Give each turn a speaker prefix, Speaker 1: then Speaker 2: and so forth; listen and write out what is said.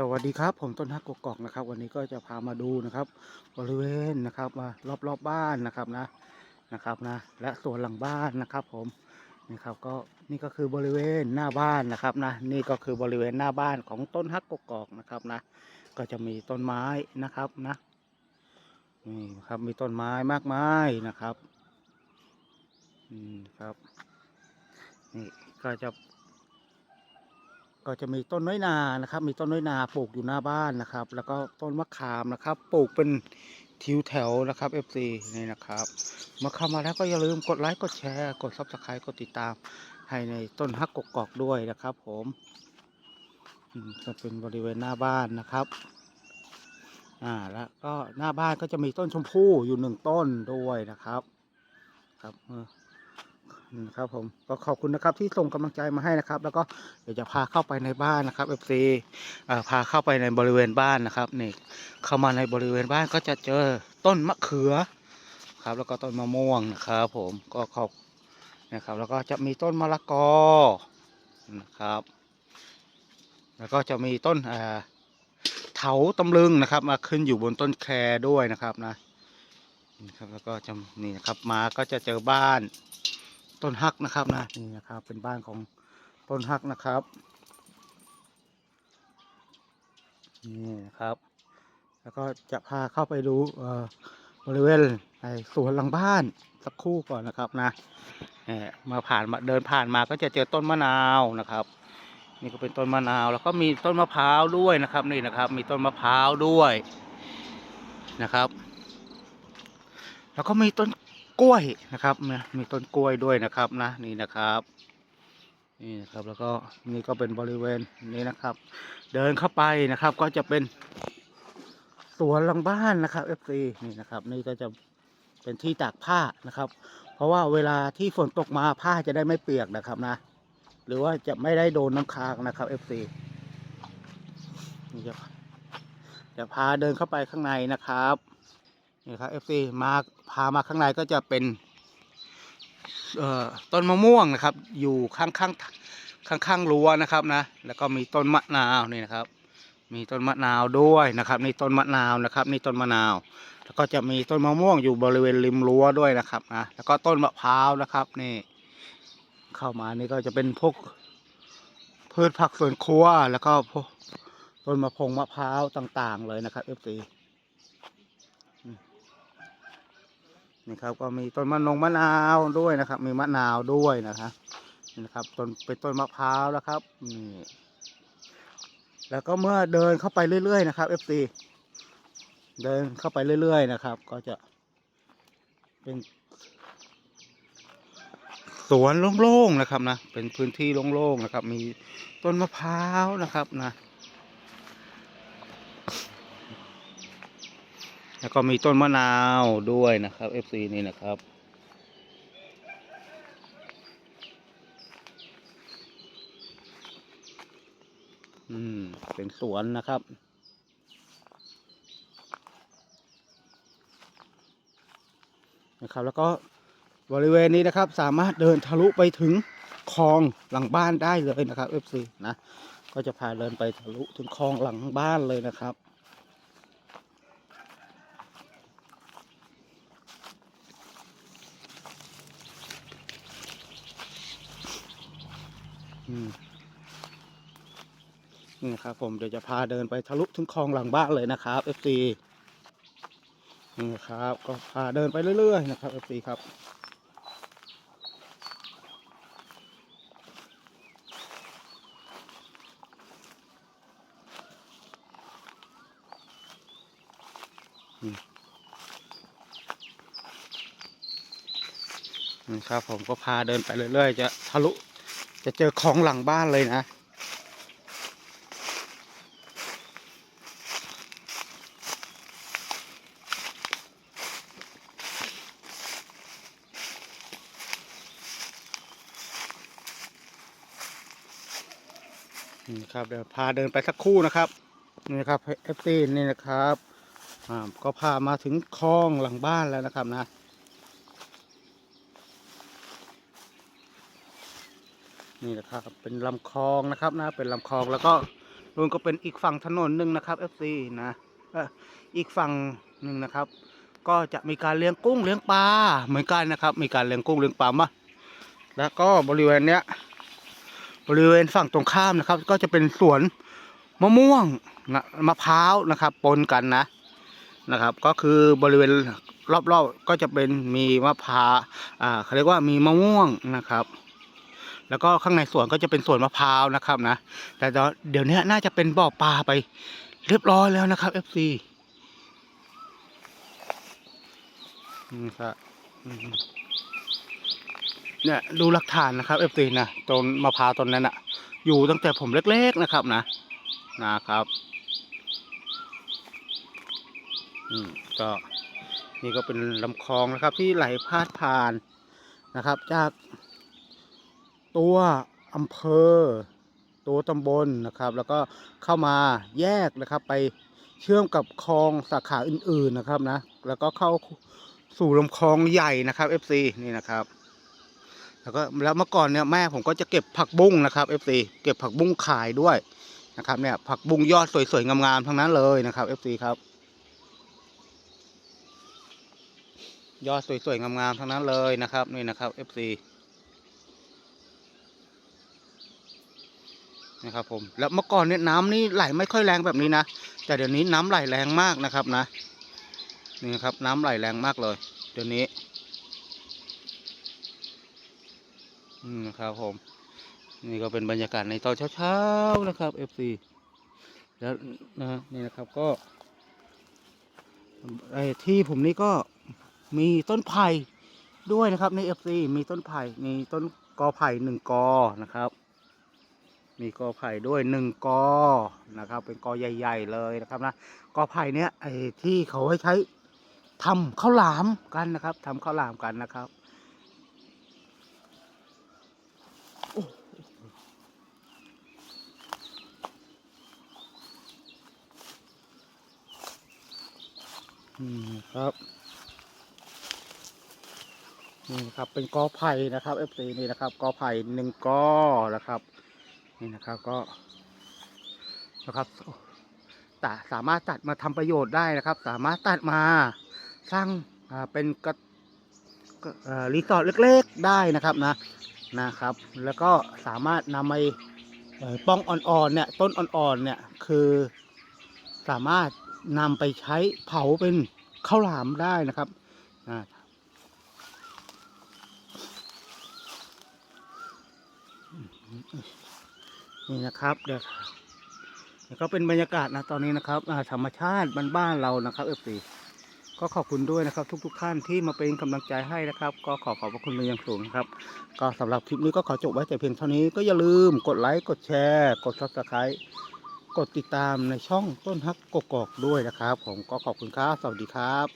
Speaker 1: สวัสดีครับผมต้นฮักกกอกนะครับ วันนี้ก็จะพามาดูนะครับ บริเวณนะครับมารอบรอบบ้านนะครับนะนะครับนะ และสวนหลังบ้านนะครับ ผมนี่ครับก็นี่ก็คือบริเวณหน้าบ้านนะครับนะ นี่ก็คือบริเวณหน้าบ้านของต้นฮักกกอกนะครับนะ ก็จะมีต้นไม้นะครับนะนี่ครับมีต้นไม้มากมายนะครับอืมครับนี่ก็จะ ก็จะมีต้นน้อยนานะครับ มีต้นน้อยนาปลูกอยู่หน้าบ้านนะครับ แล้วก็ต้นมะขามนะครับปลูกเป็นทิวแถวนะครับ FC นี่นะครับมาเข้ามาแล้วก็อย่าลืมกดไลค์กดแชร์กด Subscribe กดติดตาม ให้ในต้นฮักกกอกด้วยนะครับ ผมอืมก็เป็นบริเวณหน้าบ้านนะครับอ่าแล้วก็หน้าบ้านก็จะมีต้นชมพู่อยู่หนึ่งต้นด้วยนะครับ ครับ เอออืมครับผมก็ขอบคุณนะครับที่ส่งกำลังใจมาให้นะครับ แล้วก็เดี๋ยวจะพาเข้าไปในบ้านนะครับ FC อ่าพาเข้าไปในบริเวณบ้านนะครับนี่เข้ามาในบริเวณบ้านก็จะเจอต้นมะเขือครับ แล้วก็ต้นมะม่วงนะครับผมก็ขอบนะครับ แล้วก็จะมีต้นมะละกอนะครับ แล้วก็จะมีต้นอ่าเถาตำลึงนะครับ มาขึ้นอยู่บนต้นแครด้วยนะครับนะครับแล้วก็จะนี่นะครับมาก็จะเจอบ้าน ต้นฮักนะครับนะนี่นะครับ เป็นบ้านของต้นฮักนะครับนี่นะครับ แล้วก็จะพาเข้าไปดูบริเวณไอ้สวนหลังบ้านสักครู่ก่อนนะครับนะเอ่มาผ่านมาเดินผ่านมาก็จะเจอต้นมะนาวนะครับ นี่ก็เป็นต้นมะนาว แล้วก็มีต้นมะพร้าวด้วยนะครับนี่นะครับ มีต้นมะพร้าวด้วยนะครับ แล้วก็มีต้น กล้วยนะครับนะมีต้นกล้วยด้วยนะครับนะนี่นะครับนี่นะครับแล้วก็นี่ก็เป็นบริเวณนี้นะครับ เดินเข้าไปนะครับ ก็จะเป็นสวนหลังบ้านนะครับ FC นี่นะครับ นี่ก็จะเป็นที่ตากผ้านะครับ เพราะว่าเวลาที่ฝนตกมาผ้าจะได้ไม่เปียกนะครับนะ หรือว่าจะไม่ได้โดนน้ำค้างนะครับ FC นี่จะจะพาเดินเข้าไปข้างในนะครับ นี่ครับ FC มาพามาข้างในก็จะเป็นต้นมะม่วงนะครับ อยู่ข้างข้างข้างข้างรั้วนะครับนะ แล้วก็มีต้นมะนาวนี่นะครับ มีต้นมะนาวด้วยนะครับนี่ต้นมะนาวนะครับนี่ต้นมะนาว แล้วก็จะมีต้นมะม่วงอยู่บริเวณริมรั้วด้วยนะครับนะแล้วก็ต้นมะพร้าวนะครับนี่เข้ามานี่ก็จะเป็นพวกพืชผักสวนครัวแล้วก็พวกต้นมะพงมะพร้าวต่าง ๆ เลยนะครับ FC นี่ครับก็มีต้นมะนงมะนาวด้วยนะครับ มีมะนาวด้วยนะครับนี่นะครับต้นเป็นต้นมะพร้าวแล้วครับนี่แล้วก็เมื่อเดินเข้าไปเรื่อยๆนะครับ FC เดินเข้าไปเรื่อยๆนะครับ ก็จะเป็นสวนโล่งๆนะครับนะ เป็นพื้นที่โล่งๆนะครับ มีต้นมะพร้าวนะครับนะ แล้วก็มีต้นมะนาวด้วยนะครับ FC นี่นะครับ อืม เป็นสวนนะครับนะครับ แล้วก็บริเวณนี้นะครับ สามารถเดินทะลุไปถึงคลองหลังบ้านได้เลยนะครับ FC นะ ก็จะพาเดินไปทะลุถึงคลองหลังบ้านเลยนะครับ นี่ครับผมเดี๋ยวจะพาเดินไปทะลุถึงคลองหลังบ้านเลยนะครับ FC นี่ครับ ก็พาเดินไปเรื่อยๆนะครับ FC ครับนี่ครับผมก็พาเดินไปเรื่อยๆ จะทะลุ จะเจอคลองหลังบ้านเลยนะ นี่ครับเดี๋ยวพาเดินไปสักครู่นะครับ นี่นะครับเอฟซีนี่นะครับอ่าก็พามาถึงคลองหลังบ้านแล้วนะครับนะ นี่นะครับเป็นลำคลองนะครับนะเป็นลำคลองแล้วก็นู่นก็เป็นอีกฝั่งถนนหนึ่งนะครับ FC นะเอ่ออีกฝั่งหนึ่งนะครับ ก็จะมีการเลี้ยงกุ้งเลี้ยงปลาเหมือนกันนะครับ มีการเลี้ยงกุ้งเลี้ยงปลามาแล้วก็บริเวณเนี้ยบริเวณฝั่งตรงข้ามนะครับ ก็จะเป็นสวนมะม่วงนะมะพร้าวนะครับ ปนกันนะนะครับ ก็คือบริเวณรอบๆก็จะเป็นมีมะพร้าวอ่าเขาเรียกว่ามีมะม่วงนะครับ แล้วก็ข้างในสวนก็จะเป็นสวนมะพร้าวนะครับนะ แต่เดี๋ยวนี้น่าจะเป็นบ่อปลาไปเรียบร้อยแล้วนะครับ FC นี่ครับเนี่ยดูหลักฐานนะครับ FC นะต้นมะพร้าวต้นนั้นอะอยู่ตั้งแต่ผมเล็ก ๆนะครับนะนะครับอืมก็นี่ก็เป็นลำคลองนะครับที่ไหลพาดผ่านนะครับ จาก ตัวอำเภอ ตัวตำบลนะครับ แล้วก็เข้ามาแยกนะครับ ไปเชื่อมกับคลองสาขาอื่นๆนะครับนะแล้วก็เข้าสู่ลำคลองใหญ่นะครับ FC นี่นะครับแล้วก็แล้วเมื่อก่อนเนี่ยแม่ผมก็จะเก็บผักบุ้งนะครับ FC เก็บผักบุ้งขายด้วยนะครับเนี่ยผักบุ้งยอดสวยๆงามๆทั้งนั้นเลยนะครับ FC ครับ ยอดสวยๆงามๆทั้งนั้นเลยนะครับนี่นะครับ FC นะครับผมแล้วเมื่อก่อนเนี่ยน้ำนี่ไหลไม่ค่อยแรงแบบนี้นะ แต่เดี๋ยวนี้น้ำไหลแรงมากนะครับนะนี่นะครับน้ำไหลแรงมากเลย เดี๋ยวนี้อืมนะครับผมนี่ก็เป็นบรรยากาศในตอนเช้าๆนะครับ FC แล้วนะนี่นะครับก็ไอ้ที่ผมนี่ก็มีต้นไผ่ด้วยนะครับใน FC มีต้นไผ่มีต้นกอไผ่หนึ่งกอนะครับ มีกอไผ่ด้วยหนึ่งกอนะครับ เป็นกอใหญ่ ๆ เลยนะครับนะกอไผ่เนี้ยไอ้ที่เขาให้ใช้ทำข้าวหลามกันนะครับทำข้าวหลามกันนะครับอ้อืมครับนี่ครับเป็นกอไผ่นะครับ FC นี่นะครับกอไผ่หนึ่งกอนะครับ นี่นะครับก็นะครับแต่สามารถตัดมาทำประโยชน์ได้นะครับ สามารถตัดมาสร้างเป็นกระรีสอร์ทเล็กๆได้นะครับนะนะครับ แล้วก็สามารถนำไปป้องอ่อนๆเนี่ยต้นอ่อนๆเนี่ยคือสามารถนำไปใช้เผาเป็นข้าวหลามได้นะครับอ่า นี่นะครับเดี๋ยวเดี๋ยวก็เป็นบรรยากาศนะตอนนี้นะครับธรรมชาติบ้านๆเรานะครับเอฟซีก็ขอบคุณด้วยนะครับ ทุกๆทท่านที่มาเป็นกำลังใจให้นะครับ ก็ขอขอบพระคุณเป็นอย่างสูงนะครับ ก็สำหรับคลิปนี้ก็ขอจบไว้แต่เพียงเท่านี้ก็อย่าลืมกดไลค์กดแชร์ กดซับสไครต์กดติดตามในช่องต้นฮักกกอกด้วยนะครับ ผมก็ขอบคุณครับ สวัสดีครับ